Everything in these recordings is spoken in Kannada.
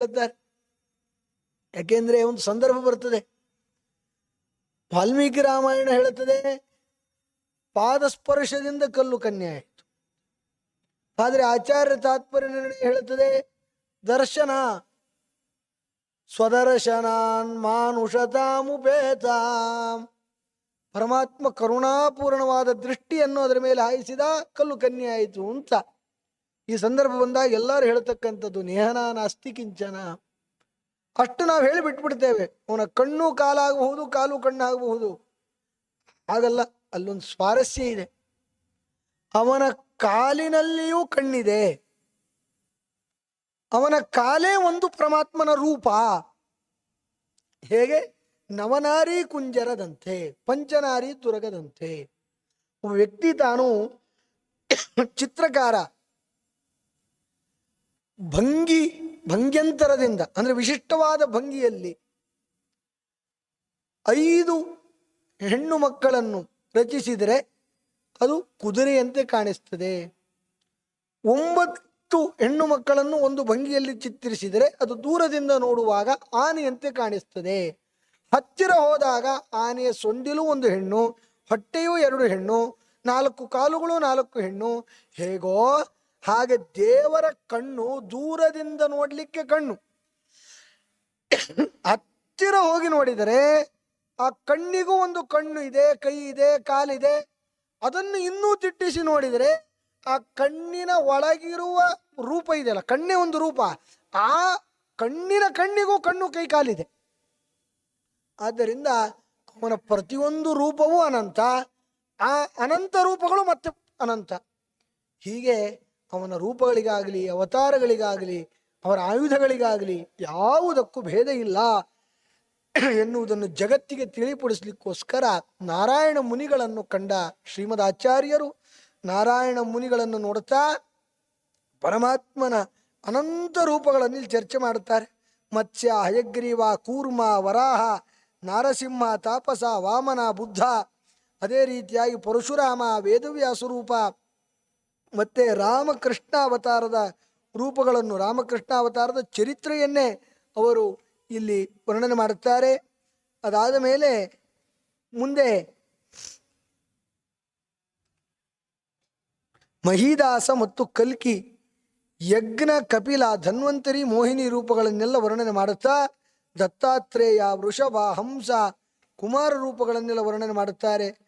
ಹೇಳ್ತಾರೆ ಯಾಕೆಂದ್ರೆ ಒಂದು ಸಂದರ್ಭ ಬರ್ತದೆ. ವಾಲ್ಮೀಕಿ ರಾಮಾಯಣ ಹೇಳುತ್ತದೆ, ಪಾದಸ್ಪರ್ಶದಿಂದ ಕಲ್ಲು ಕನ್ಯೆ ಆಯಿತು. ಆದರೆ ಆಚಾರ್ಯ ತಾತ್ಪರ್ಯ ನಿರ್ಣಯ ಹೇಳುತ್ತದೆ, ದರ್ಶನ ಸ್ವದರ್ಶನಾನ್ ಮಾನುಷತಾಮುಪೇತಾಂ ಪರಮಾತ್ಮ ಕರುಣಾಪೂರ್ಣವಾದ ದೃಷ್ಟಿಯನ್ನು ಅದರ ಮೇಲೆ ಹಾಯಿಸಿದ ಕಲ್ಲು ಕನ್ಯೆ ಆಯಿತು ಅಂತ. ಈ ಸಂದರ್ಭ ಬಂದಾಗ ಎಲ್ಲರೂ ಹೇಳ್ತಕ್ಕಂಥದ್ದು, ನೇಹನ ನಾಸ್ತಿ ಕಿಂಚನ. ಅಷ್ಟು ನಾವು ಹೇಳಿ ಬಿಟ್ಬಿಡ್ತೇವೆ. ಅವನ ಕಣ್ಣು ಕಾಲಾಗಬಹುದು, ಕಾಲು ಕಣ್ಣಾಗಬಹುದು. ಹಾಗಲ್ಲ, ಅಲ್ಲೊಂದು ಸ್ವಾರಸ್ಯ ಇದೆ. ಅವನ ಕಾಲಿನಲ್ಲಿಯೂ ಕಣ್ಣಿದೆ. ಅವನ ಕಾಲೇ ಒಂದು ಪರಮಾತ್ಮನ ರೂಪ. ಹೇಗೆ? ನವನಾರಿ ಕುಂಜರದಂತೆ, ಪಂಚನಾರಿ ತುರಗದಂತೆ. ಒಬ್ಬ ವ್ಯಕ್ತಿ ತಾನು ಚಿತ್ರಕಾರ. ಭಂಗಿ, ಭಂಗ್ಯಂತರದಿಂದ, ಅಂದರೆ ವಿಶಿಷ್ಟವಾದ ಭಂಗಿಯಲ್ಲಿ ಐದು ಹೆಣ್ಣು ಮಕ್ಕಳನ್ನು ರಚಿಸಿದರೆ ಅದು ಕುದುರೆಯಂತೆ ಕಾಣಿಸ್ತದೆ. ಒಂಬತ್ತು ಹೆಣ್ಣು ಮಕ್ಕಳನ್ನು ಒಂದು ಭಂಗಿಯಲ್ಲಿ ಚಿತ್ರಿಸಿದರೆ ಅದು ದೂರದಿಂದ ನೋಡುವಾಗ ಆನೆಯಂತೆ ಕಾಣಿಸ್ತದೆ. ಹತ್ತಿರ ಹೋದಾಗ ಆನೆಯ ಸೊಂಡಿಲು ಒಂದು ಹೆಣ್ಣು, ಹೊಟ್ಟೆಯೂ ಎರಡು ಹೆಣ್ಣು, ನಾಲ್ಕು ಕಾಲುಗಳು ನಾಲ್ಕು ಹೆಣ್ಣು, ಹೇಗೋ ಹಾಗೆ ದೇವರ ಕಣ್ಣು ದೂರದಿಂದ ನೋಡ್ಲಿಕ್ಕೆ ಕಣ್ಣು. ಹತ್ತಿರ ಹೋಗಿ ನೋಡಿದರೆ ಆ ಕಣ್ಣಿಗೂ ಒಂದು ಕಣ್ಣು ಇದೆ, ಕೈ ಇದೆ, ಕಾಲಿದೆ. ಅದನ್ನು ಇನ್ನೂ ತಿಟ್ಟಿಸಿ ನೋಡಿದರೆ ಆ ಕಣ್ಣಿನ ಒಳಗಿರುವ ರೂಪ ಇದೆಯಲ್ಲ, ಕಣ್ಣೇ ಒಂದು ರೂಪ. ಆ ಕಣ್ಣಿನ ಕಣ್ಣಿಗೂ ಕಣ್ಣು, ಕೈ, ಕಾಲಿದೆ. ಆದ್ದರಿಂದ ಅವನ ಪ್ರತಿಯೊಂದು ರೂಪವೂ ಅನಂತ, ಆ ಅನಂತ ರೂಪಗಳು ಮತ್ತೆ ಅನಂತ. ಹೀಗೆ ಅವನ ರೂಪಗಳಿಗಾಗಲಿ, ಅವತಾರಗಳಿಗಾಗಲಿ, ಅವರ ಆಯುಧಗಳಿಗಾಗಲಿ ಯಾವುದಕ್ಕೂ ಭೇದ ಇಲ್ಲ. ಎನ್ನುವುದನ್ನು ಜಗತ್ತಿಗೆ ತಿಳಿಪಡಿಸಲಿಕ್ಕೋಸ್ಕರ ನಾರಾಯಣ ಮುನಿಗಳನ್ನು ಕಂಡ ಶ್ರೀಮದ್ ಆಚಾರ್ಯರು ನಾರಾಯಣ ಮುನಿಗಳನ್ನು ನೋಡುತ್ತಾ ಪರಮಾತ್ಮನ ಅನಂತ ರೂಪಗಳನ್ನು ಇಲ್ಲಿ ಚರ್ಚೆ ಮಾಡುತ್ತಾರೆ. ಮತ್ಸ್ಯ, ಹಯಗ್ರೀವ, ಕೂರ್ಮ, ವರಾಹ, ನಾರಸಿಂಹ, ತಾಪಸ, ವಾಮನ, ಬುದ್ಧ, ಅದೇ ರೀತಿಯಾಗಿ ಪರಶುರಾಮ ವೇದವ್ಯಾಸ ರೂಪ ಮತ್ತೆ ರಾಮಕೃಷ್ಣ ಅವತಾರದ ರೂಪಗಳನ್ನು, ರಾಮಕೃಷ್ಣ ಅವತಾರದ ಚರಿತ್ರೆಯನ್ನೇ ಅವರು ಇಲ್ಲಿ ವರ್ಣನೆ ಮಾಡುತ್ತಾರೆ. ಅದಾದ ಮೇಲೆ ಮುಂದೆ ಮಹಿದಾಸ ಮತ್ತು ಕಲ್ಕಿ ಯಜ್ಞ, ಕಪಿಲ, ಧನ್ವಂತರಿ, ಮೋಹಿನಿ ರೂಪಗಳನ್ನೆಲ್ಲ ವರ್ಣನೆ ಮಾಡುತ್ತಾ, ದತ್ತಾತ್ರೇಯ, ವೃಷಭ, ಹಂಸ, ಕುಮಾರ ರೂಪಗಳನ್ನೆಲ್ಲ ವರ್ಣನೆ ಮಾಡುತ್ತಾರೆ.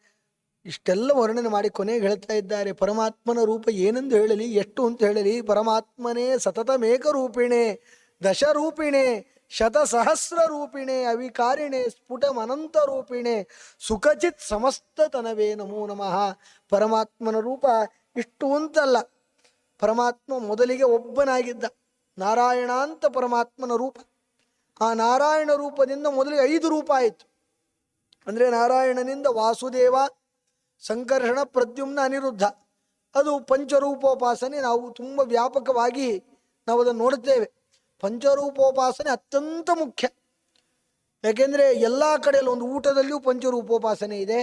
ಇಷ್ಟೆಲ್ಲ ವರ್ಣನೆ ಮಾಡಿ ಕೊನೆಗೆ ಹೇಳ್ತಾ ಇದ್ದಾರೆ. ಪರಮಾತ್ಮನ ರೂಪ ಏನೆಂದು ಹೇಳಲಿ, ಎಷ್ಟು ಅಂತ ಹೇಳಲಿ, ಪರಮಾತ್ಮನೇ ಸತತ ಮೇಕರೂಪಿಣೆ ದಶರೂಪಿಣೆ ಶತಸಹಸ್ರ ರೂಪಿಣೆ ಅವಿಕಾರಿಣೆ ಸ್ಫುಟಮನಂತ ರೂಪಿಣೆ ಸುಖಚಿತ್ ಸಮಸ್ತತನವೇ ನಮೋ ನಮಃ. ಪರಮಾತ್ಮನ ರೂಪ ಇಷ್ಟು ಅಂತಲ್ಲ. ಪರಮಾತ್ಮ ಮೊದಲಿಗೆ ಒಬ್ಬನಾಗಿದ್ದ. ನಾರಾಯಣ ಅಂತ ಪರಮಾತ್ಮನ ರೂಪ. ಆ ನಾರಾಯಣ ರೂಪದಿಂದ ಮೊದಲಿಗೆ ಐದು ರೂಪ ಆಯಿತು. ಅಂದರೆ ನಾರಾಯಣನಿಂದ ವಾಸುದೇವ ಸಂಕರ್ಷಣ ಪ್ರದ್ಯುಮ್ನ ಅನಿರುದ್ಧ. ಅದು ಪಂಚರೂಪೋಪಾಸನೆ. ನಾವು ತುಂಬ ವ್ಯಾಪಕವಾಗಿ ನಾವು ಅದನ್ನು ನೋಡುತ್ತೇವೆ. ಪಂಚರೂಪೋಪಾಸನೆ ಅತ್ಯಂತ ಮುಖ್ಯ. ಯಾಕೆಂದರೆ ಎಲ್ಲ ಕಡೆಯಲ್ಲೂ ಒಂದು ಊಟದಲ್ಲಿಯೂ ಪಂಚರೂಪೋಪಾಸನೆ ಇದೆ.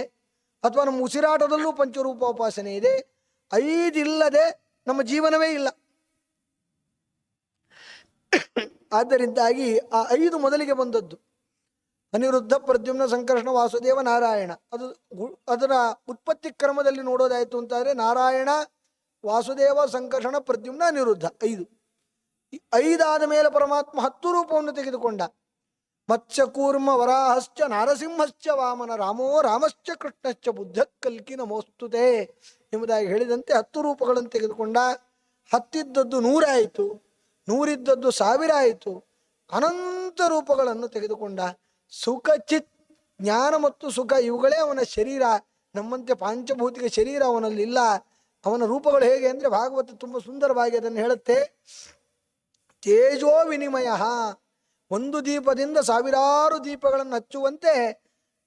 ಅಥವಾ ನಮ್ಮ ಉಸಿರಾಟದಲ್ಲೂ ಪಂಚರೂಪೋಪಾಸನೆ ಇದೆ. ಐದಿಲ್ಲದೆ ನಮ್ಮ ಜೀವನವೇ ಇಲ್ಲ. ಆದ್ದರಿಂದಾಗಿ ಆ ಐದು ಮೊದಲಿಗೆ ಬಂದದ್ದು. ಅನಿರುದ್ಧ ಪ್ರದ್ಯುಮ್ನ ಸಂಕರ್ಷಣ ವಾಸುದೇವ ನಾರಾಯಣ. ಅದು ಅದರ ಉತ್ಪತ್ತಿ ಕ್ರಮದಲ್ಲಿ ನೋಡೋದಾಯಿತು ಅಂತಾದರೆ ನಾರಾಯಣ, ವಾಸುದೇವ, ಸಂಕರ್ಷಣ, ಪ್ರದ್ಯುಮ್ನ, ಅನಿರುದ್ಧ ಐದು. ಐದಾದ ಮೇಲೆ ಪರಮಾತ್ಮ ಹತ್ತು ರೂಪವನ್ನು ತೆಗೆದುಕೊಂಡ. ಮತ್ಸ್ಯಕೂರ್ಮ ವರಾಹಶ್ಚ ನಾರಸಿಂಹಶ್ಚ ವಾಮನ ರಾಮೋ ರಾಮಶ್ಚ ಕೃಷ್ಣಶ್ಚ ಬುದ್ಧ ಕಲ್ಕಿ ನಮೋಸ್ತುತೆ ಎಂಬುದಾಗಿ ಹೇಳಿದಂತೆ ಹತ್ತು ರೂಪಗಳನ್ನು ತೆಗೆದುಕೊಂಡ. ಹತ್ತಿದ್ದದ್ದು ನೂರಾಯಿತು, ನೂರಿದ್ದದ್ದು ಸಾವಿರ ಆಯಿತು ಅನಂತ ರೂಪಗಳನ್ನು ತೆಗೆದುಕೊಂಡ. ಸುಖ ಚಿತ್, ಜ್ಞಾನ ಮತ್ತು ಸುಖ ಇವುಗಳೇ ಅವನ ಶರೀರ. ನಮ್ಮಂತೆ ಪಾಂಚಭೌತಿಕ ಶರೀರ ಅವನಲ್ಲಿ ಇಲ್ಲ ಅವನ ರೂಪಗಳು ಹೇಗೆ ಅಂದರೆ ಭಾಗವತ ತುಂಬ ಸುಂದರವಾಗಿ ಅದನ್ನು ಹೇಳುತ್ತೆ. ತೇಜೋ ವಿನಿಮಯ. ಒಂದು ದೀಪದಿಂದ ಸಾವಿರಾರು ದೀಪಗಳನ್ನು ಹಚ್ಚುವಂತೆ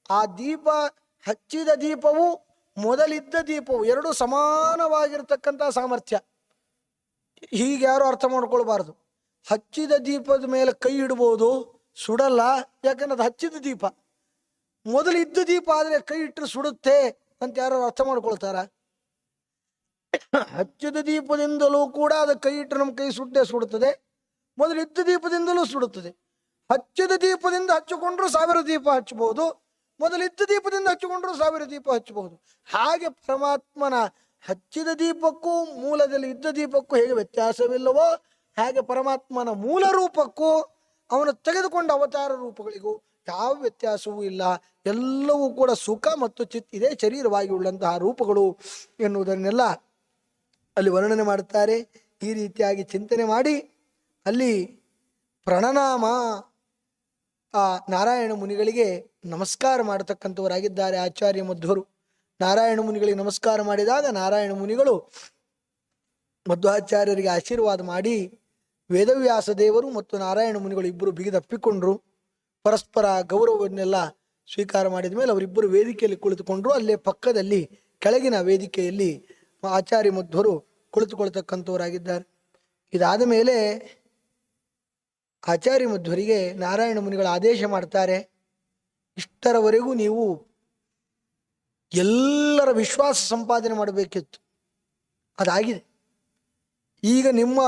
ಆ ದೀಪ, ಹಚ್ಚಿದ ದೀಪವು ಮೊದಲಿದ್ದ ದೀಪವು ಎರಡು ಸಮಾನವಾಗಿರ್ತಕ್ಕಂಥ ಸಾಮರ್ಥ್ಯ. ಹೀಗೆ ಯಾರು ಅರ್ಥ ಮಾಡ್ಕೊಳ್ಬಾರ್ದು. ಹಚ್ಚಿದ ದೀಪದ ಮೇಲೆ ಕೈ ಇಡ್ಬೋದು ಸುಡಲ್ಲ, ಯಾಕಂದ್ರೆ ಅದು ಹಚ್ಚಿದ ದೀಪ. ಮೊದಲು ಇದ್ದ ದೀಪ ಆದರೆ ಕೈ ಇಟ್ಟರೆ ಸುಡುತ್ತೆ ಅಂತ ಯಾರು ಅರ್ಥ ಮಾಡ್ಕೊಳ್ತಾರ. ಹಚ್ಚಿದ ದೀಪದಿಂದಲೂ ಕೂಡ ಅದು ಕೈ ಇಟ್ಟರೆ ನಮ್ಮ ಕೈ ಸುಟ್ಟೆ ಸುಡುತ್ತದೆ. ಮೊದಲು ಇದ್ದ ದೀಪದಿಂದಲೂ ಸುಡುತ್ತದೆ. ಹಚ್ಚಿದ ದೀಪದಿಂದ ಹಚ್ಚಿಕೊಂಡ್ರು ಸಾವಿರ ದೀಪ ಹಚ್ಚಬಹುದು ಇದ್ದ ದೀಪದಿಂದ ಹಚ್ಚಿಕೊಂಡ್ರು ಸಾವಿರ ದೀಪ ಹಚ್ಚಬಹುದು ಹಾಗೆ ಪರಮಾತ್ಮನ ಹಚ್ಚಿದ ದೀಪಕ್ಕೂ, ಮೂಲದಲ್ಲಿ ಇದ್ದ ದೀಪಕ್ಕೂ ಹೇಗೆ ವ್ಯತ್ಯಾಸವಿಲ್ಲವೋ, ಹಾಗೆ ಪರಮಾತ್ಮನ ಮೂಲ ರೂಪಕ್ಕೂ ಅವನು ತೆಗೆದುಕೊಂಡ ಅವತಾರ ರೂಪಗಳಿಗೂ ಯಾವ ವ್ಯತ್ಯಾಸವೂ ಇಲ್ಲ. ಎಲ್ಲವೂ ಕೂಡ ಸುಖ ಮತ್ತು ಚಿತ್ ಇದೇ ಶರೀರವಾಗಿ ಉಳ್ಳಂತಹ ರೂಪಗಳು ಎನ್ನುವುದನ್ನೆಲ್ಲ ಅಲ್ಲಿ ವರ್ಣನೆ ಮಾಡುತ್ತಾರೆ. ಈ ರೀತಿಯಾಗಿ ಚಿಂತನೆ ಮಾಡಿ ಅಲ್ಲಿ ಪ್ರಣನಾಮ ಆ ನಾರಾಯಣ ಮುನಿಗಳಿಗೆ ನಮಸ್ಕಾರ ಮಾಡತಕ್ಕಂಥವರಾಗಿದ್ದಾರೆ ಆಚಾರ್ಯ ಮಧ್ವರು. ನಾರಾಯಣ ಮುನಿಗಳಿಗೆ ನಮಸ್ಕಾರ ಮಾಡಿದಾಗ ನಾರಾಯಣ ಮುನಿಗಳು ಮಧ್ವಾಚಾರ್ಯರಿಗೆ ಆಶೀರ್ವಾದ ಮಾಡಿ ವೇದವ್ಯಾಸ ದೇವರು ಮತ್ತು ನಾರಾಯಣ ಮುನಿಗಳು ಇಬ್ಬರು ಬಿಗಿದಪ್ಪಿಕೊಂಡ್ರು ಪರಸ್ಪರ ಗೌರವವನ್ನೆಲ್ಲ ಸ್ವೀಕಾರ ಮಾಡಿದ ಮೇಲೆ ಅವರಿಬ್ಬರು ವೇದಿಕೆಯಲ್ಲಿ ಕುಳಿತುಕೊಂಡ್ರು. ಅಲ್ಲೇ ಪಕ್ಕದಲ್ಲಿ ಕೆಳಗಿನ ವೇದಿಕೆಯಲ್ಲಿ ಆಚಾರ್ಯ ಮಧ್ವರು ಕುಳಿತುಕೊಳ್ತಕ್ಕಂಥವರಾಗಿದ್ದಾರೆ. ಇದಾದ ಮೇಲೆ ಆಚಾರ್ಯ ಮಧ್ವರಿಗೆ ನಾರಾಯಣ ಮುನಿಗಳ ಆದೇಶ ಮಾಡ್ತಾರೆ. ಇಷ್ಟರವರೆಗೂ ನೀವು ಎಲ್ಲರ ವಿಶ್ವಾಸ ಸಂಪಾದನೆ ಮಾಡಬೇಕಿತ್ತು. ಅದಾಗಿದೆ. ಈಗ ನಿಮ್ಮ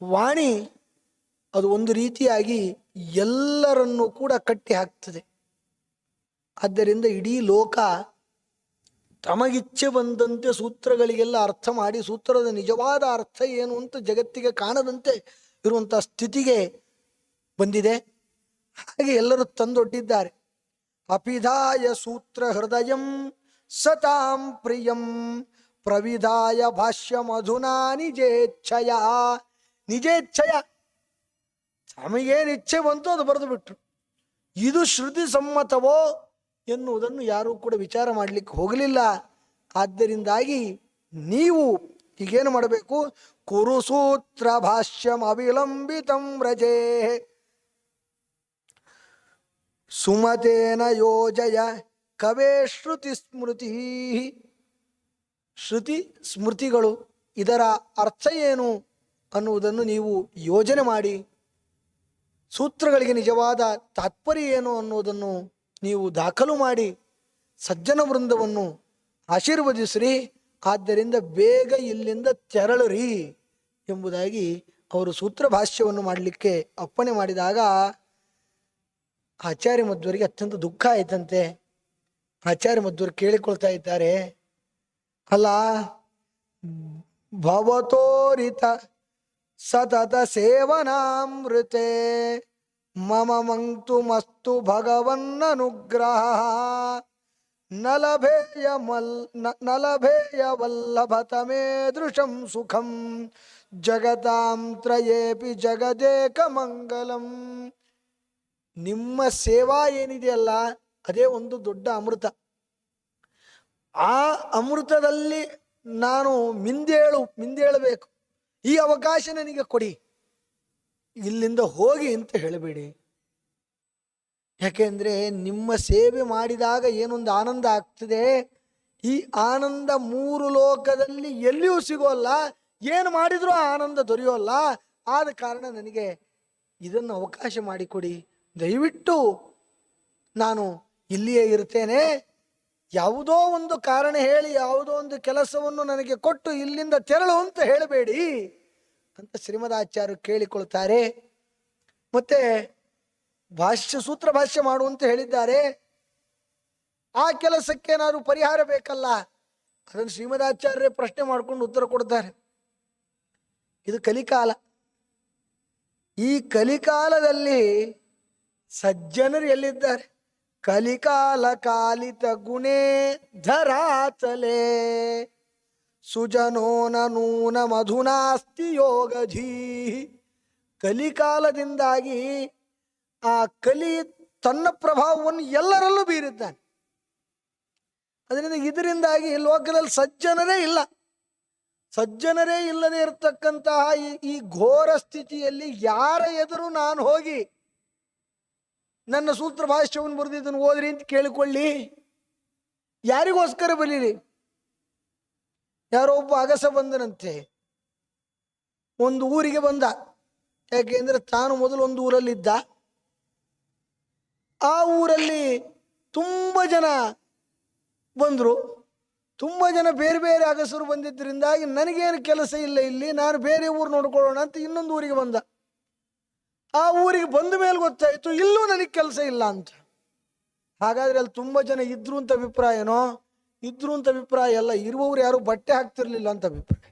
ವಾಣಿ ಅದು ಒಂದು ರೀತಿಯಾಗಿ ಎಲ್ಲರನ್ನೂ ಕೂಡ ಕಟ್ಟಿ ಹಾಕ್ತದೆ. ಆದ್ದರಿಂದ ಇಡೀ ಲೋಕ ತಮಗಿಚ್ಛೆ ಬಂದಂತೆ ಸೂತ್ರಗಳಿಗೆಲ್ಲ ಅರ್ಥ ಮಾಡಿ ಸೂತ್ರದ ನಿಜವಾದ ಅರ್ಥ ಏನು ಅಂತ ಜಗತ್ತಿಗೆ ಕಾಣದಂತೆ ಇರುವಂಥ ಸ್ಥಿತಿಗೆ ಬಂದಿದೆ. ಹಾಗೆ ಎಲ್ಲರೂ ತಂದೊಡ್ಡಿದ್ದಾರೆ ಅಪಿಧಾಯ ಸೂತ್ರ ಹೃದಯಂ ಸತಾಂ ಪ್ರಿಯಂ ಪ್ರವಿಧಾಯ ಭಾಷ್ಯ ಮಧುನಾ ನಿಜೇಚ್ಛಯ ನಿಜೇಚ್ಛಯ ತಮಗೇನು ಇಚ್ಛೆ ಬಂತು ಅದು ಬರೆದು ಬಿಟ್ರು ಇದು ಶ್ರುತಿ ಸಮ್ಮತವೋ ಎನ್ನುವುದನ್ನು ಯಾರೂ ಕೂಡ ವಿಚಾರ ಮಾಡಲಿಕ್ಕೆ ಹೋಗಲಿಲ್ಲ. ಆದ್ದರಿಂದಾಗಿ ನೀವು ಈಗೇನು ಮಾಡಬೇಕು? ಕುರುಸೂತ್ರ ಭಾಷ್ಯಂ ಅವಿಲಂಬಿತಂ ರಜೇ. ಸುಮತೇನ ಯೋಜಯ ಕವೇ ಶ್ರುತಿ ಸ್ಮೃತಿ. ಶ್ರುತಿ ಸ್ಮೃತಿಗಳು ಇದರ ಅರ್ಥ ಏನು? ಅನ್ನುವುದನ್ನು ನೀವು ಯೋಜನೆ ಮಾಡಿ ಸೂತ್ರಗಳಿಗೆ ನಿಜವಾದ ತಾತ್ಪರ್ಯ ಏನು ಅನ್ನುವುದನ್ನು ನೀವು ದಾಖಲು ಮಾಡಿ ಸಜ್ಜನ ವೃಂದವನ್ನು ಆಶೀರ್ವದಿಸ್ರಿ. ಆದ್ದರಿಂದ ಬೇಗ ಇಲ್ಲಿಂದ ತೆರಳರಿ ಎಂಬುದಾಗಿ ಅವರು ಸೂತ್ರ ಭಾಷ್ಯವನ್ನು ಮಾಡಲಿಕ್ಕೆ ಅಪ್ಪಣೆ ಮಾಡಿದಾಗ ಆಚಾರ್ಯ ಮಧ್ವರಿಗೆ ಅತ್ಯಂತ ದುಃಖ ಆಯ್ತಂತೆ. ಆಚಾರ್ಯ ಮಧ್ವರು ಕೇಳಿಕೊಳ್ತಾ ಇದ್ದಾರೆ. ಅಲ್ಲ ಭವತೋರಿತ ಸತತ ಸೇವನಾಮೃತೆ. ಮಮ ಮಂಕ್ತು ಮಸ್ತು ಭಗವನ್ನನುಗ್ರಹ. ನಲಭೇಯ ಮಲ್ ನಲಭೇಯ ದೃಶಂ ಸುಖಂ. ಜಗತಾಂ ತ್ರಯೇಪಿ ಜಗದೇಕ ಮಂಗಲಂ. ನಿಮ್ಮ ಸೇವಾ ಏನಿದೆಯಲ್ಲ, ಅದೇ ಒಂದು ದೊಡ್ಡ ಅಮೃತ. ಆ ಅಮೃತದಲ್ಲಿ ನಾನು ಮಿಂದೇಳು, ಮಿಂದೇಳಬೇಕು. ಈ ಅವಕಾಶ ನನಗೆ ಕೊಡಿ. ಇಲ್ಲಿಂದ ಹೋಗಿ ಅಂತ ಹೇಳಬೇಡಿ. ಯಾಕೆಂದ್ರೆ ನಿಮ್ಮ ಸೇವೆ ಮಾಡಿದಾಗ ಏನೊಂದು ಆನಂದ ಆಗ್ತದೆ? ಈ ಆನಂದ ಮೂರು ಲೋಕದಲ್ಲಿ ಎಲ್ಲಿಯೂ ಸಿಗೋಲ್ಲ. ಏನು ಮಾಡಿದರೂ ಆನಂದ ದೊರೆಯೋಲ್ಲ. ಆದ ಕಾರಣ ನನಗೆ ಇದನ್ನು ಅವಕಾಶ ಮಾಡಿಕೊಡಿ. ದಯವಿಟ್ಟು ನಾನು ಇಲ್ಲಿಯೇ ಇರ್ತೇನೆ. ಯಾವುದೋ ಒಂದು ಕಾರಣ ಹೇಳಿ ಯಾವುದೋ ಒಂದು ಕೆಲಸವನ್ನು ನನಗೆ ಕೊಟ್ಟು ಇಲ್ಲಿಂದ ತೆರಳು ಅಂತ ಹೇಳಬೇಡಿ ಅಂತ ಶ್ರೀಮದಾಚಾರ್ಯರು ಕೇಳಿಕೊಳ್ತಾರೆ. ಮತ್ತೆ ಭಾಷ್ಯ ಸೂತ್ರ ಭಾಷ್ಯ ಮಾಡು ಅಂತ ಹೇಳಿದ್ದಾರೆ. ಆ ಕೆಲಸಕ್ಕೆ ಪರಿಹಾರ ಬೇಕಲ್ಲ? ಅದನ್ನು ಶ್ರೀಮದಾಚಾರ್ಯರೇ ಪ್ರಶ್ನೆ ಮಾಡ್ಕೊಂಡು ಉತ್ತರ ಕೊಡ್ತಾರೆ. ಇದು ಕಲಿಕಾಲ. ಈ ಕಲಿಕಾಲದಲ್ಲಿ ಸಜ್ಜನರು ಎಲ್ಲಿದ್ದಾರೆ? ಕಲಿಕಾಲ ಕಾಲಿತ ಗುಣೇ ಧರಾತಲೆ ಸುಜನೋನ ನೂನ ಮಧುನಾಸ್ತಿ ಯೋಗಧೀ. ಕಲಿಕಾಲದಿಂದಾಗಿ ಆ ಕಲಿ ತನ್ನ ಪ್ರಭಾವವನ್ನು ಎಲ್ಲರಲ್ಲೂ ಬೀರಿದ್ದಾನೆ. ಅದರಿಂದ ಇದರಿಂದಾಗಿ ಲೋಕದಲ್ಲಿ ಸಜ್ಜನರೇ ಇಲ್ಲ. ಸಜ್ಜನರೇ ಇಲ್ಲದೆ ಇರತಕ್ಕಂತಹ ಈ ಘೋರ ಸ್ಥಿತಿಯಲ್ಲಿ ಯಾರ ಎದುರು ನಾನು ಹೋಗಿ ನನ್ನ ಸೂತ್ರ ಭಾಷ್ಯವನ್ನು ಬರೆದಿದ್ದನ್ನು ಓದ್ರಿ ಅಂತ ಕೇಳಿಕೊಳ್ಳಿ. ಯಾರಿಗೋಸ್ಕರ ಬರೀರಿ? ಯಾರೋ ಒಬ್ಬ ಅಗಸ ಬಂದನಂತೆ. ಒಂದು ಊರಿಗೆ ಬಂದ. ಯಾಕೆಂದ್ರೆ ತಾನು ಮೊದಲು ಒಂದು ಊರಲ್ಲಿದ್ದ. ಆ ಊರಲ್ಲಿ ತುಂಬ ಜನ ಬಂದರು. ತುಂಬ ಜನ ಬೇರೆ ಬೇರೆ ಅಗಸರು ಬಂದಿದ್ದರಿಂದಾಗಿ ನನಗೇನು ಕೆಲಸ ಇಲ್ಲ ಇಲ್ಲಿ, ನಾನು ಬೇರೆ ಊರು ನೋಡ್ಕೊಳ್ಳೋಣ ಅಂತ ಇನ್ನೊಂದು ಊರಿಗೆ ಬಂದ. ಆ ಊರಿಗೆ ಬಂದ ಮೇಲೆ ಗೊತ್ತಾಯಿತು, ಇಲ್ಲೂ ನನಗೆ ಕೆಲಸ ಇಲ್ಲ ಅಂತ. ಹಾಗಾದ್ರೆ ಅಲ್ಲಿ ತುಂಬಾ ಜನ ಇದ್ರು ಅಂತ ಅಭಿಪ್ರಾಯನೋ ಇದ್ರು ಅಂತ ಅಭಿಪ್ರಾಯ ಎಲ್ಲ ಇರುವವರು ಯಾರು ಬಟ್ಟೆ ಹಾಕ್ತಿರ್ಲಿಲ್ಲ ಅಂತ ಅಭಿಪ್ರಾಯ.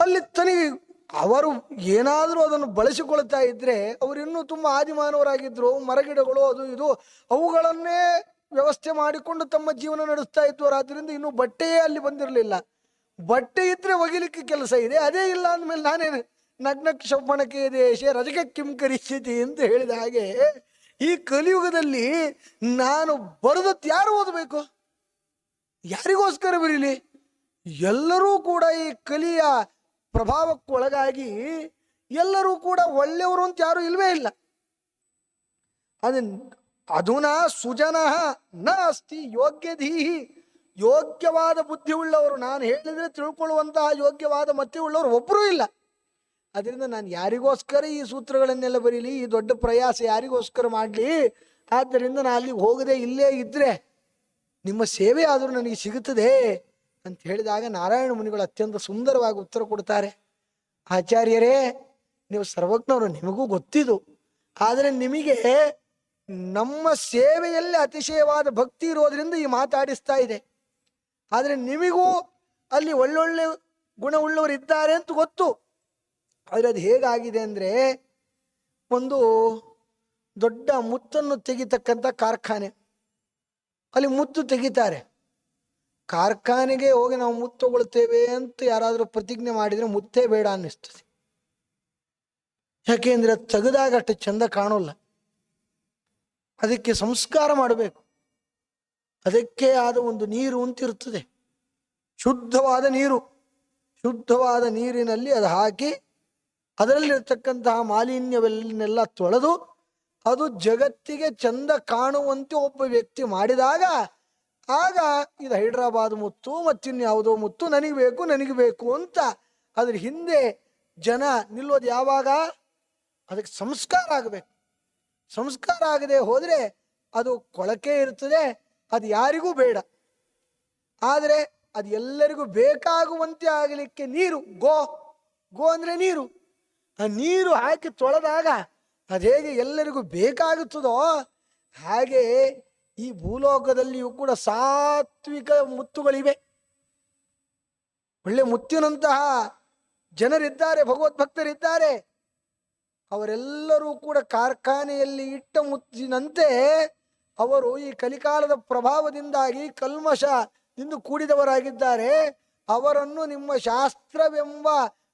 ಅಲ್ಲಿ ತನಗೆ ಅವರು ಏನಾದರೂ ಅದನ್ನು ಬಳಸಿಕೊಳ್ತಾ ಇದ್ರೆ, ಅವರು ಇನ್ನೂ ತುಂಬಾ ಆದಿಮಾನವರಾಗಿದ್ರು, ಮರಗಿಡಗಳು ಅದು ಇದು, ಅವುಗಳನ್ನೇ ವ್ಯವಸ್ಥೆ ಮಾಡಿಕೊಂಡು ತಮ್ಮ ಜೀವನ ನಡೆಸ್ತಾ ಇತ್ತು. ಆದ್ರಿಂದ ಇನ್ನೂ ಬಟ್ಟೆಯೇ ಅಲ್ಲಿ ಬಂದಿರಲಿಲ್ಲ. ಬಟ್ಟೆ ಇದ್ರೆ ಒಗಿಲಿಕ್ಕೆ ಕೆಲಸ ಇದೆ, ಅದೇ ಇಲ್ಲ ಅಂದಮೇಲೆ ನಾನೇನು ನಗ್ನ ಕ್ಷಪಣಕ್ಕೆ ದೇಶ ರಜಕ ಕಿಂ ಕರಿಸ್ಯತಿ ಅಂತ ಹೇಳಿದ ಹಾಗೆ, ಈ ಕಲಿಯುಗದಲ್ಲಿ ನಾನು ಬರೆದತ್ ಯಾರು ಓದಬೇಕು? ಯಾರಿಗೋಸ್ಕರ ಬರೀಲಿ? ಎಲ್ಲರೂ ಕೂಡ ಈ ಕಲಿಯ ಪ್ರಭಾವಕ್ಕೊಳಗಾಗಿ ಎಲ್ಲರೂ ಕೂಡ ಒಳ್ಳೆಯವರು ಅಂತ ಯಾರು ಇಲ್ವೇ ಇಲ್ಲ. ಅದು ಅಧುನಾ ಸುಜನ ನ ಅಸ್ತಿ ಯೋಗ್ಯಧೀಹಿ. ಯೋಗ್ಯವಾದ ಬುದ್ಧಿ ಉಳ್ಳವರು ನಾನು ಹೇಳಿದ್ರೆ ತಿಳ್ಕೊಳ್ಳುವಂತಹ ಯೋಗ್ಯವಾದ ಮತ್ತೆ ಉಳ್ಳವರು ಒಬ್ಬರೂ ಇಲ್ಲ. ಅದರಿಂದ ನಾನು ಯಾರಿಗೋಸ್ಕರ ಈ ಸೂತ್ರಗಳನ್ನೆಲ್ಲ ಬರೀಲಿ, ಈ ದೊಡ್ಡ ಪ್ರಯಾಸ ಯಾರಿಗೋಸ್ಕರ ಮಾಡಲಿ, ಆದ್ದರಿಂದ ನಾನು ಅಲ್ಲಿಗೆ ಹೋಗದೆ ಇಲ್ಲೇ ಇದ್ರೆ ನಿಮ್ಮ ಸೇವೆ ಆದರೂ ನನಗೆ ಸಿಗುತ್ತದೆ ಅಂತ ಹೇಳಿದಾಗ ನಾರಾಯಣ ಮುನಿಗಳು ಅತ್ಯಂತ ಸುಂದರವಾಗಿ ಉತ್ತರ ಕೊಡ್ತಾರೆ. ಆಚಾರ್ಯರೇ, ನೀವು ಸರ್ವಜ್ಞರು, ನಿಮಗೂ ಗೊತ್ತಿದು. ಆದರೆ ನಿಮಗೆ ನಮ್ಮ ಸೇವೆಯಲ್ಲಿ ಅತಿಶಯವಾದ ಭಕ್ತಿ ಇರೋದ್ರಿಂದ ಈ ಮಾತಾಡಿಸ್ತಾ ಇದೆ. ಆದರೆ ನಿಮಗೂ ಅಲ್ಲಿ ಒಳ್ಳೊಳ್ಳೆ ಗುಣವುಳ್ಳವರು ಇದ್ದಾರೆ ಅಂತ ಗೊತ್ತು. ಆದರೆ ಅದು ಹೇಗಾಗಿದೆ ಅಂದರೆ ಒಂದು ದೊಡ್ಡ ಮುತ್ತನ್ನು ತೆಗಿತಕ್ಕಂಥ ಕಾರ್ಖಾನೆ. ಅಲ್ಲಿ ಮುತ್ತು ತೆಗಿತಾರೆ. ಕಾರ್ಖಾನೆಗೆ ಹೋಗಿ ನಾವು ಮುತ್ತು ತಗೊಳ್ತೇವೆ ಅಂತ ಯಾರಾದರೂ ಪ್ರತಿಜ್ಞೆ ಮಾಡಿದರೆ ಮುತ್ತೇ ಬೇಡ ಅನ್ನಿಸ್ತದೆ. ಯಾಕೆಂದ್ರೆ ಅದು ತೆಗೆದಾಗ ಅಷ್ಟು ಚಂದ ಕಾಣೋಲ್ಲ. ಅದಕ್ಕೆ ಸಂಸ್ಕಾರ ಮಾಡಬೇಕು. ಅದಕ್ಕೆ ಆದ ಒಂದು ನೀರು ಅಂತಿರುತ್ತದೆ. ಶುದ್ಧವಾದ ನೀರು. ಶುದ್ಧವಾದ ನೀರಿನಲ್ಲಿ ಅದು ಹಾಕಿ ಅದರಲ್ಲಿರ್ತಕ್ಕಂತಹ ಮಾಲಿನ್ಯವೆಲ್ಲನ್ನೆಲ್ಲ ತೊಳೆದು ಅದು ಜಗತ್ತಿಗೆ ಚಂದ ಕಾಣುವಂತೆ ಒಬ್ಬ ವ್ಯಕ್ತಿ ಮಾಡಿದಾಗ ಆಗ ಇದು ಹೈದ್ರಾಬಾದ್ ಮುತ್ತು ಮತ್ತಿನ್ಯಾವುದೋ ಮುತ್ತು ನನಗೆ ಬೇಕು ನನಗೆ ಬೇಕು ಅಂತ ಅದ್ರ ಹಿಂದೆ ಜನ ನಿಲ್ಲೋದು ಯಾವಾಗ? ಅದಕ್ಕೆ ಸಂಸ್ಕಾರ ಆಗಬೇಕು. ಸಂಸ್ಕಾರ ಆಗದೆ ಹೋದರೆ ಅದು ಕೊಳಕೆ ಇರ್ತದೆ, ಅದು ಯಾರಿಗೂ ಬೇಡ. ಆದರೆ ಅದು ಎಲ್ಲರಿಗೂ ಬೇಕಾಗುವಂತೆ ಆಗಲಿಕ್ಕೆ ನೀರು, ಗೋ ಗೋ ಅಂದರೆ ನೀರು. ಆ ನೀರು ಹಾಕಿ ತೊಳೆದಾಗ ಅದು ಹೇಗೆ ಎಲ್ಲರಿಗೂ ಬೇಕಾಗುತ್ತದೋ ಹಾಗೆ ಈ ಭೂಲೋಕದಲ್ಲಿಯೂ ಕೂಡ ಸಾತ್ವಿಕ ಮುತ್ತುಗಳಿವೆ. ಒಳ್ಳೆ ಮುತ್ತಿನಂತಹ ಜನರಿದ್ದಾರೆ ಭಗವದ್ಭಕ್ತರಿದ್ದಾರೆ ಅವರೆಲ್ಲರೂ ಕೂಡ ಕಾರ್ಖಾನೆಯಲ್ಲಿ ಇಟ್ಟ ಮುತ್ತಿನಂತೆ ಅವರು ಈ ಕಲಿಕಾಲದ ಪ್ರಭಾವದಿಂದಾಗಿ ಕಲ್ಮಶದಿಂದ ಕೂಡಿದವರಾಗಿದ್ದಾರೆ. ಅವರನ್ನು ನಿಮ್ಮ ಶಾಸ್ತ್ರವೆಂಬ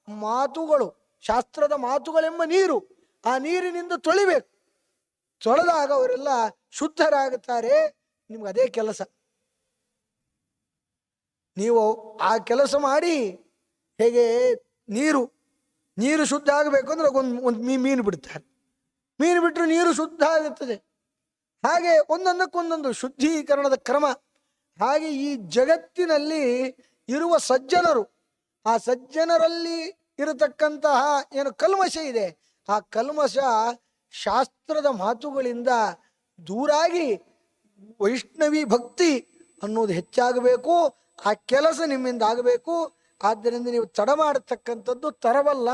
ಮಾತುಗಳು ಶಾಸ್ತ್ರದ ಮಾತುಗಳೆಂಬ ನೀರು ಆ ನೀರಿನಿಂದ ತೊಳಿಬೇಕು. ತೊಳೆದಾಗ ಅವರೆಲ್ಲ ಶುದ್ಧರಾಗುತ್ತಾರೆ. ನಿಮ್ಗೆ ಅದೇ ಕೆಲಸ. ನೀವು ಆ ಕೆಲಸ ಮಾಡಿ ಹೇಗೆ ನೀರು ನೀರು ಶುದ್ಧ ಆಗಬೇಕು ಅಂದ್ರೆ ಒಂದು ಒಂದು ಮೀ, ಮೀನು ಬಿಡ್ತಾರೆ. ಮೀನು ಬಿಟ್ಟರೆ ನೀರು ಶುದ್ಧ ಆಗುತ್ತದೆ. ಹಾಗೆ ಒಂದೊಂದಕ್ಕೊಂದೊಂದು ಶುದ್ಧೀಕರಣದ ಕ್ರಮ. ಹಾಗೆ ಈ ಜಗತ್ತಿನಲ್ಲಿ ಇರುವ ಸಜ್ಜನರು, ಆ ಸಜ್ಜನರಲ್ಲಿ ಇರತಕ್ಕಂತಹ ಏನು ಕಲ್ಮಶ ಇದೆ. ಆ ಕಲ್ಮಶ ಶಾಸ್ತ್ರದ ಮಾತುಗಳಿಂದ ದೂರಾಗಿ ವೈಷ್ಣವಿ ಭಕ್ತಿ ಅನ್ನೋದು ಹೆಚ್ಚಾಗಬೇಕು, ಆ ಕೆಲಸ ನಿಮ್ಮಿಂದ ಆಗಬೇಕು. ಆದ್ದರಿಂದ ನೀವು ತಡ ಮಾಡತಕ್ಕಂಥದ್ದು ತರವಲ್ಲ.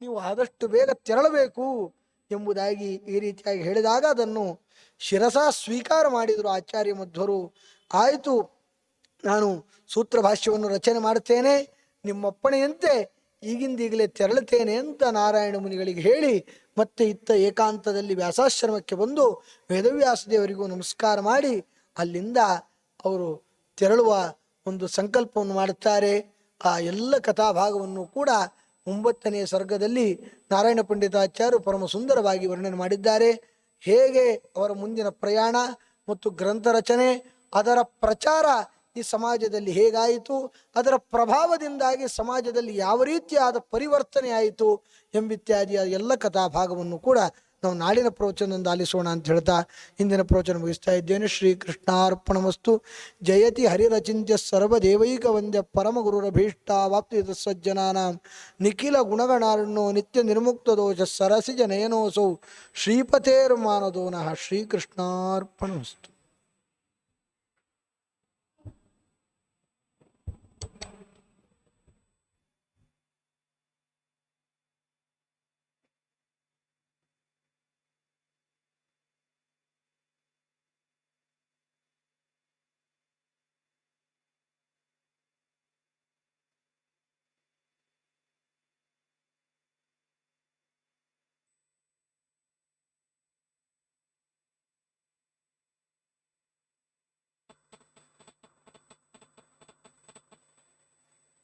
ನೀವು ಆದಷ್ಟು ಬೇಗ ತೆರಳಬೇಕು ಎಂಬುದಾಗಿ ಈ ರೀತಿಯಾಗಿ ಹೇಳಿದಾಗ ಅದನ್ನು ಶಿರಸ ಸ್ವೀಕಾರ ಮಾಡಿದರು ಆಚಾರ್ಯ ಮಧ್ವರು. ಆಯಿತು, ನಾನು ಸೂತ್ರ ಭಾಷ್ಯವನ್ನು ರಚನೆ ಮಾಡುತ್ತೇನೆ. ನಿಮ್ಮಪ್ಪಣೆಯಂತೆ ಈಗಿಂದೀಗಲೇ ತೆರಳುತ್ತೇನೆ ಅಂತ ನಾರಾಯಣ ಮುನಿಗಳಿಗೆ ಹೇಳಿ ಮತ್ತೆ ಇತ್ತ ಏಕಾಂತದಲ್ಲಿ ವ್ಯಾಸಾಶ್ರಮಕ್ಕೆ ಬಂದು ವೇದವ್ಯಾಸ ದೇವರಿಗೂ ನಮಸ್ಕಾರ ಮಾಡಿ ಅಲ್ಲಿಂದ ಅವರು ತೆರಳುವ ಒಂದು ಸಂಕಲ್ಪವನ್ನು ಮಾಡುತ್ತಾರೆ. ಆ ಎಲ್ಲ ಕಥಾಭಾಗವನ್ನು ಕೂಡ ಒಂಬತ್ತನೆಯ ಸರ್ಗದಲ್ಲಿ ನಾರಾಯಣ ಪಂಡಿತಾಚಾರ್ಯರು ಪರಮ ಸುಂದರವಾಗಿ ವರ್ಣನೆ ಮಾಡಿದ್ದಾರೆ. ಹೇಗೆ ಅವರ ಮುಂದಿನ ಪ್ರಯಾಣ ಮತ್ತು ಗ್ರಂಥ ರಚನೆ, ಅದರ ಪ್ರಚಾರ ಈ ಸಮಾಜದಲ್ಲಿ ಹೇಗಾಯಿತು? ಅದರ ಪ್ರಭಾವದಿಂದಾಗಿ ಸಮಾಜದಲ್ಲಿ ಯಾವ ರೀತಿಯಾದ ಪರಿವರ್ತನೆ ಆಯಿತು ಎಂಬಿತ್ಯಾದಿಯ ಎಲ್ಲ ಕಥಾಭಾಗವನ್ನು ಕೂಡ ನಾವು ನಾಳಿನ ಪ್ರವಚನದಿಂದ ಆಲಿಸೋಣ ಅಂತ ಹೇಳ್ತಾ ಇಂದಿನ ಪ್ರವಚನ ಮುಗಿಸ್ತಾ ಇದ್ದೇನೆ. ಶ್ರೀ ಕೃಷ್ಣಾರ್ಪಣಮಸ್ತು ಜಯತಿ ಹರಿರಚಿಂತ್ಯ ಸರ್ವದೇವೈಕ ವಂದ್ಯ ಪರಮ ವಾಪ್ತಿ ಸಜ್ಜನಾನಾಂ ನಿಖಿಲ ಗುಣಗಣಾರ್ಣೋ ನಿತ್ಯ ನಿರ್ಮುಕ್ತ ದೋಷ ಸರಸಿಜ ನಯನೋಸೌ ಶ್ರೀಪತೇರ್ಮಾನದೋನಃ ಶ್ರೀಕೃಷ್ಣಾರ್ಪಣಮಸ್ತು.